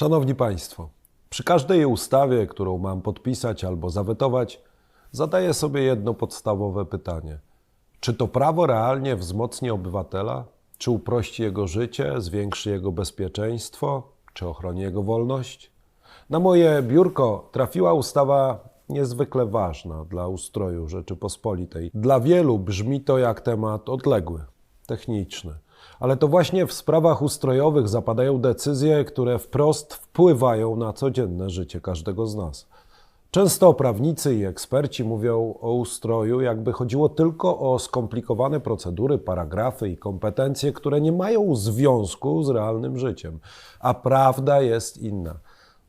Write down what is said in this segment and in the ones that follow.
Szanowni Państwo, przy każdej ustawie, którą mam podpisać albo zawetować, zadaję sobie jedno podstawowe pytanie. Czy to prawo realnie wzmocni obywatela? Czy uprości jego życie, zwiększy jego bezpieczeństwo, czy ochroni jego wolność? Na moje biurko trafiła ustawa niezwykle ważna dla ustroju Rzeczypospolitej. Dla wielu brzmi to jak temat odległy, techniczny. Ale to właśnie w sprawach ustrojowych zapadają decyzje, które wprost wpływają na codzienne życie każdego z nas. Często prawnicy i eksperci mówią o ustroju, jakby chodziło tylko o skomplikowane procedury, paragrafy i kompetencje, które nie mają związku z realnym życiem. A prawda jest inna.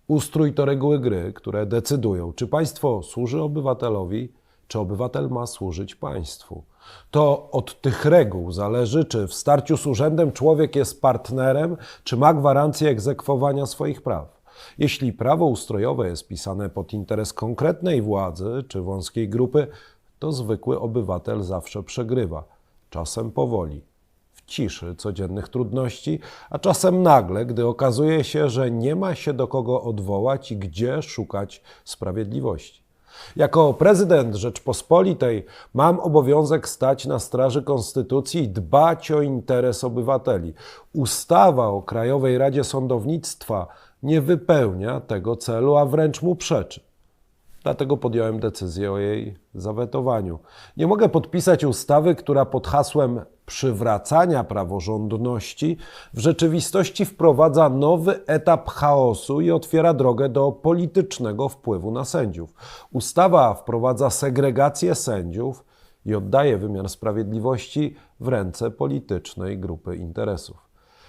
Ustrój to reguły gry, które decydują, czy państwo służy obywatelowi, czy obywatel ma służyć państwu. To od tych reguł zależy, czy w starciu z urzędem człowiek jest partnerem, czy ma gwarancję egzekwowania swoich praw. Jeśli prawo ustrojowe jest pisane pod interes konkretnej władzy czy wąskiej grupy, to zwykły obywatel zawsze przegrywa, czasem powoli, w ciszy codziennych trudności, a czasem nagle, gdy okazuje się, że nie ma się do kogo odwołać i gdzie szukać sprawiedliwości. Jako prezydent Rzeczpospolitej mam obowiązek stać na straży konstytucji i dbać o interes obywateli. Ustawa o Krajowej Radzie Sądownictwa nie wypełnia tego celu, a wręcz mu przeczy. Dlatego podjąłem decyzję o jej zawetowaniu. Nie mogę podpisać ustawy, która pod hasłem przywracania praworządności w rzeczywistości wprowadza nowy etap chaosu i otwiera drogę do politycznego wpływu na sędziów. Ustawa wprowadza segregację sędziów i oddaje wymiar sprawiedliwości w ręce politycznej grupy interesów.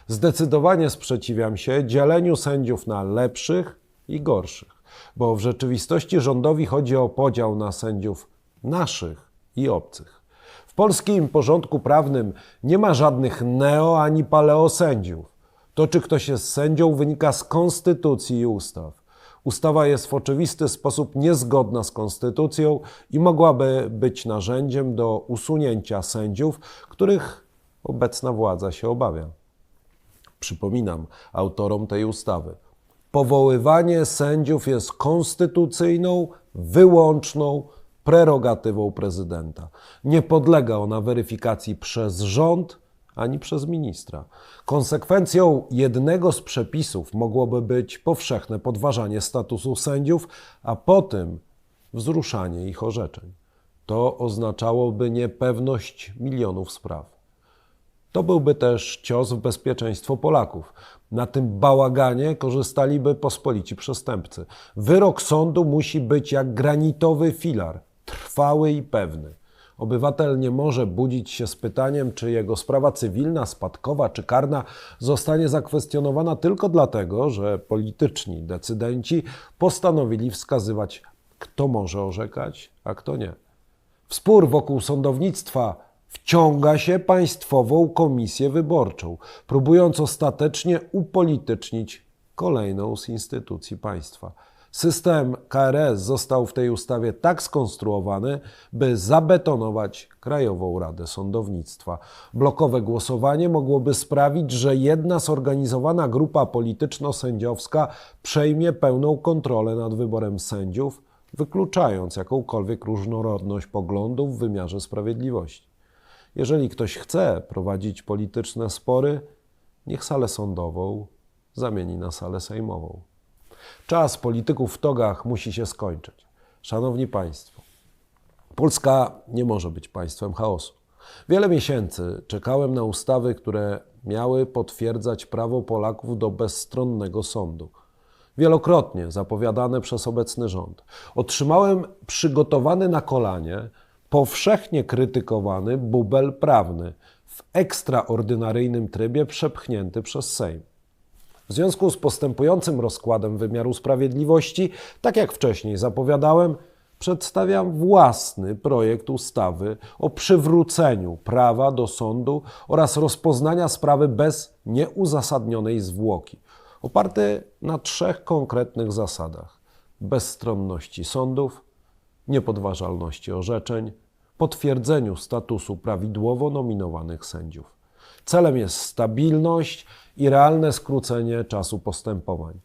Zdecydowanie sprzeciwiam się dzieleniu sędziów na lepszych i gorszych, bo w rzeczywistości rządowi chodzi o podział na sędziów naszych i obcych. W polskim porządku prawnym nie ma żadnych neo ani paleo sędziów. To, czy ktoś jest sędzią, wynika z konstytucji i ustaw. Ustawa jest w oczywisty sposób niezgodna z konstytucją i mogłaby być narzędziem do usunięcia sędziów, których obecna władza się obawia. Przypominam autorom tej ustawy. Powoływanie sędziów jest konstytucyjną, wyłączną prerogatywą prezydenta. Nie podlega ona weryfikacji przez rząd ani przez ministra. Konsekwencją jednego z przepisów mogłoby być powszechne podważanie statusu sędziów, a potem wzruszanie ich orzeczeń. To oznaczałoby niepewność milionów spraw. To byłby też cios w bezpieczeństwo Polaków. Na tym bałaganie korzystaliby pospolici przestępcy. Wyrok sądu musi być jak granitowy filar, trwały i pewny. Obywatel nie może budzić się z pytaniem, czy jego sprawa cywilna, spadkowa czy karna zostanie zakwestionowana tylko dlatego, że polityczni decydenci postanowili wskazywać, kto może orzekać, a kto nie. W spór wokół sądownictwa wciąga się Państwową Komisję Wyborczą, próbując ostatecznie upolitycznić kolejną z instytucji państwa. System KRS został w tej ustawie tak skonstruowany, by zabetonować Krajową Radę Sądownictwa. Blokowe głosowanie mogłoby sprawić, że jedna zorganizowana grupa polityczno-sędziowska przejmie pełną kontrolę nad wyborem sędziów, wykluczając jakąkolwiek różnorodność poglądów w wymiarze sprawiedliwości. Jeżeli ktoś chce prowadzić polityczne spory, niech salę sądową zamieni na salę sejmową. Czas polityków w togach musi się skończyć. Szanowni Państwo, Polska nie może być państwem chaosu. Wiele miesięcy czekałem na ustawy, które miały potwierdzać prawo Polaków do bezstronnego sądu. Wielokrotnie zapowiadane przez obecny rząd. Otrzymałem przygotowany na kolanie powszechnie krytykowany bubel prawny w ekstraordynaryjnym trybie przepchnięty przez Sejm. W związku z postępującym rozkładem wymiaru sprawiedliwości, tak jak wcześniej zapowiadałem, przedstawiam własny projekt ustawy o przywróceniu prawa do sądu oraz rozpoznania sprawy bez nieuzasadnionej zwłoki, oparty na trzech konkretnych zasadach: bezstronności sądów, niepodważalności orzeczeń, potwierdzeniu statusu prawidłowo nominowanych sędziów. Celem jest stabilność i realne skrócenie czasu postępowań.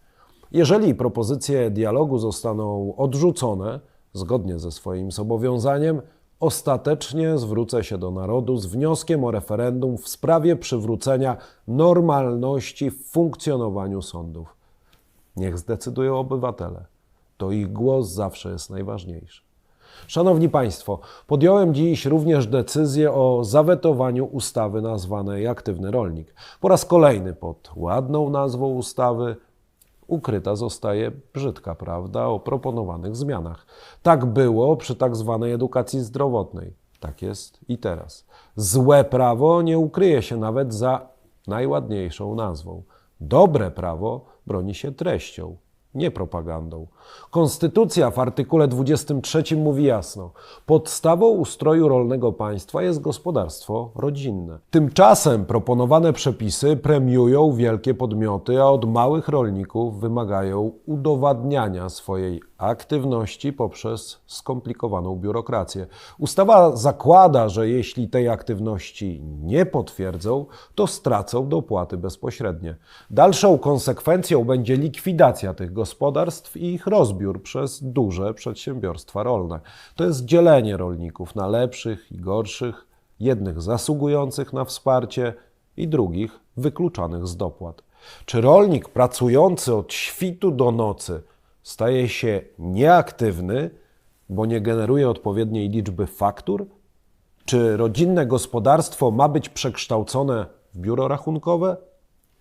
Jeżeli propozycje dialogu zostaną odrzucone, zgodnie ze swoim zobowiązaniem, ostatecznie zwrócę się do narodu z wnioskiem o referendum w sprawie przywrócenia normalności w funkcjonowaniu sądów. Niech zdecydują obywatele. To ich głos zawsze jest najważniejszy. Szanowni Państwo, podjąłem dziś również decyzję o zawetowaniu ustawy nazwanej Aktywny Rolnik. Po raz kolejny pod ładną nazwą ustawy ukryta zostaje brzydka prawda o proponowanych zmianach. Tak było przy tak zwanej edukacji zdrowotnej. Tak jest i teraz. Złe prawo nie ukryje się nawet za najładniejszą nazwą. Dobre prawo broni się treścią, nie propagandą. Konstytucja w artykule 23 mówi jasno: podstawą ustroju rolnego państwa jest gospodarstwo rodzinne. Tymczasem proponowane przepisy premiują wielkie podmioty, a od małych rolników wymagają udowadniania swojej aktywności poprzez skomplikowaną biurokrację. Ustawa zakłada, że jeśli tej aktywności nie potwierdzą, to stracą dopłaty bezpośrednie. Dalszą konsekwencją będzie likwidacja tych gospodarstw i ich rozbiór przez duże przedsiębiorstwa rolne. To jest dzielenie rolników na lepszych i gorszych, jednych zasługujących na wsparcie i drugich wykluczanych z dopłat. Czy rolnik pracujący od świtu do nocy staje się nieaktywny, bo nie generuje odpowiedniej liczby faktur? Czy rodzinne gospodarstwo ma być przekształcone w biuro rachunkowe?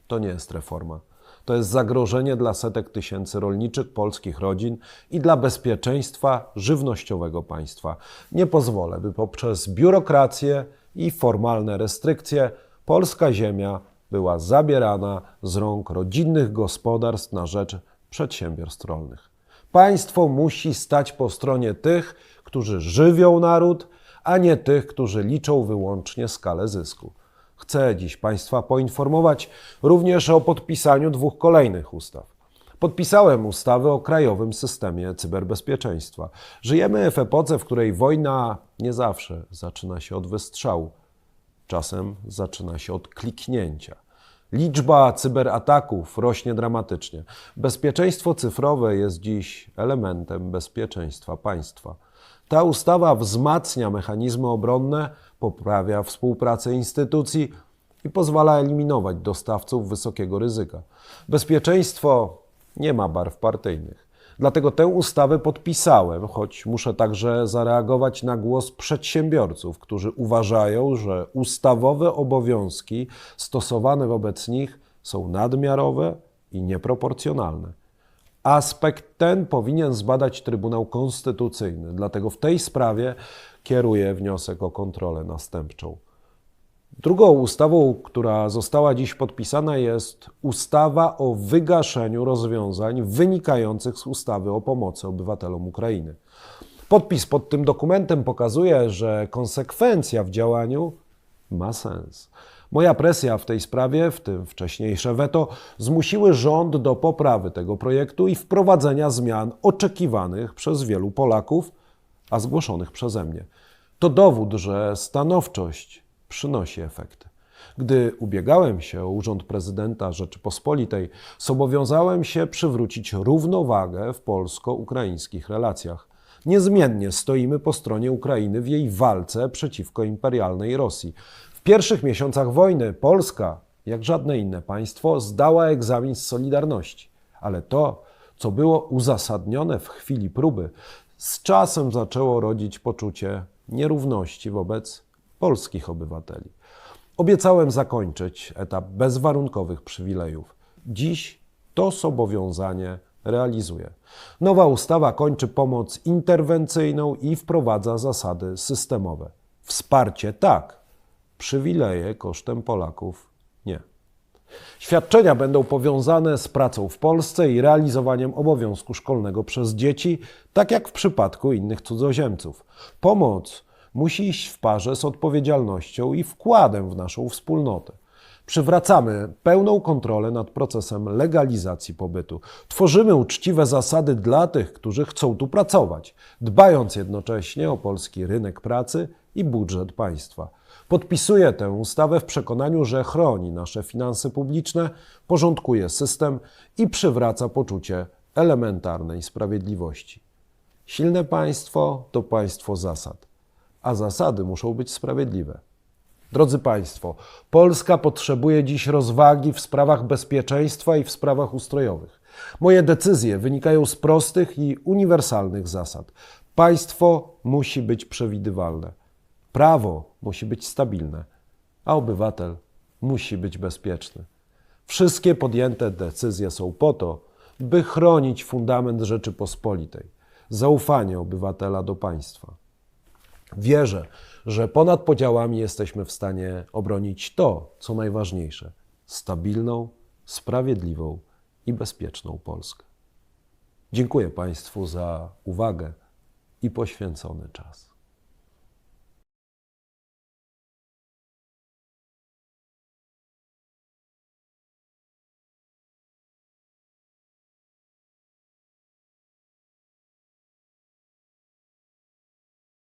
To nie jest reforma. To jest zagrożenie dla setek tysięcy rolniczych polskich rodzin i dla bezpieczeństwa żywnościowego państwa. Nie pozwolę, by poprzez biurokrację i formalne restrykcje polska ziemia była zabierana z rąk rodzinnych gospodarstw na rzecz przedsiębiorstw rolnych. Państwo musi stać po stronie tych, którzy żywią naród, a nie tych, którzy liczą wyłącznie skalę zysku. Chcę dziś Państwa poinformować również o podpisaniu dwóch kolejnych ustaw. Podpisałem ustawę o krajowym systemie cyberbezpieczeństwa. Żyjemy w epoce, w której wojna nie zawsze zaczyna się od wystrzału, czasem zaczyna się od kliknięcia. Liczba cyberataków rośnie dramatycznie. Bezpieczeństwo cyfrowe jest dziś elementem bezpieczeństwa państwa. Ta ustawa wzmacnia mechanizmy obronne, poprawia współpracę instytucji i pozwala eliminować dostawców wysokiego ryzyka. Bezpieczeństwo nie ma barw partyjnych. Dlatego tę ustawę podpisałem, choć muszę także zareagować na głos przedsiębiorców, którzy uważają, że ustawowe obowiązki stosowane wobec nich są nadmiarowe i nieproporcjonalne. Aspekt ten powinien zbadać Trybunał Konstytucyjny, dlatego w tej sprawie kieruję wniosek o kontrolę następczą. Drugą ustawą, która została dziś podpisana, jest ustawa o wygaszeniu rozwiązań wynikających z ustawy o pomocy obywatelom Ukrainy. Podpis pod tym dokumentem pokazuje, że konsekwencja w działaniu ma sens. Moja presja w tej sprawie, w tym wcześniejsze weto, zmusiły rząd do poprawy tego projektu i wprowadzenia zmian oczekiwanych przez wielu Polaków, a zgłoszonych przeze mnie. To dowód, że stanowczość przynosi efekty. Gdy ubiegałem się o urząd prezydenta Rzeczypospolitej, zobowiązałem się przywrócić równowagę w polsko-ukraińskich relacjach. Niezmiennie stoimy po stronie Ukrainy w jej walce przeciwko imperialnej Rosji. Pierwszych miesiącach wojny Polska, jak żadne inne państwo, zdała egzamin z solidarności. Ale to, co było uzasadnione w chwili próby, z czasem zaczęło rodzić poczucie nierówności wobec polskich obywateli. Obiecałem zakończyć etap bezwarunkowych przywilejów. Dziś to zobowiązanie realizuję. Nowa ustawa kończy pomoc interwencyjną i wprowadza zasady systemowe. Wsparcie tak, przywileje kosztem Polaków nie. Świadczenia będą powiązane z pracą w Polsce i realizowaniem obowiązku szkolnego przez dzieci, tak jak w przypadku innych cudzoziemców. Pomoc musi iść w parze z odpowiedzialnością i wkładem w naszą wspólnotę. Przywracamy pełną kontrolę nad procesem legalizacji pobytu. Tworzymy uczciwe zasady dla tych, którzy chcą tu pracować, dbając jednocześnie o polski rynek pracy i budżet państwa. Podpisuję tę ustawę w przekonaniu, że chroni nasze finanse publiczne, porządkuje system i przywraca poczucie elementarnej sprawiedliwości. Silne państwo to państwo zasad, a zasady muszą być sprawiedliwe. Drodzy Państwo, Polska potrzebuje dziś rozwagi w sprawach bezpieczeństwa i w sprawach ustrojowych. Moje decyzje wynikają z prostych i uniwersalnych zasad. Państwo musi być przewidywalne, prawo musi być stabilne, a obywatel musi być bezpieczny. Wszystkie podjęte decyzje są po to, by chronić fundament Rzeczypospolitej zaufanie obywatela do państwa. Wierzę, że ponad podziałami jesteśmy w stanie obronić to, co najważniejsze stabilną, sprawiedliwą i bezpieczną Polskę. Dziękuję Państwu za uwagę i poświęcony czas.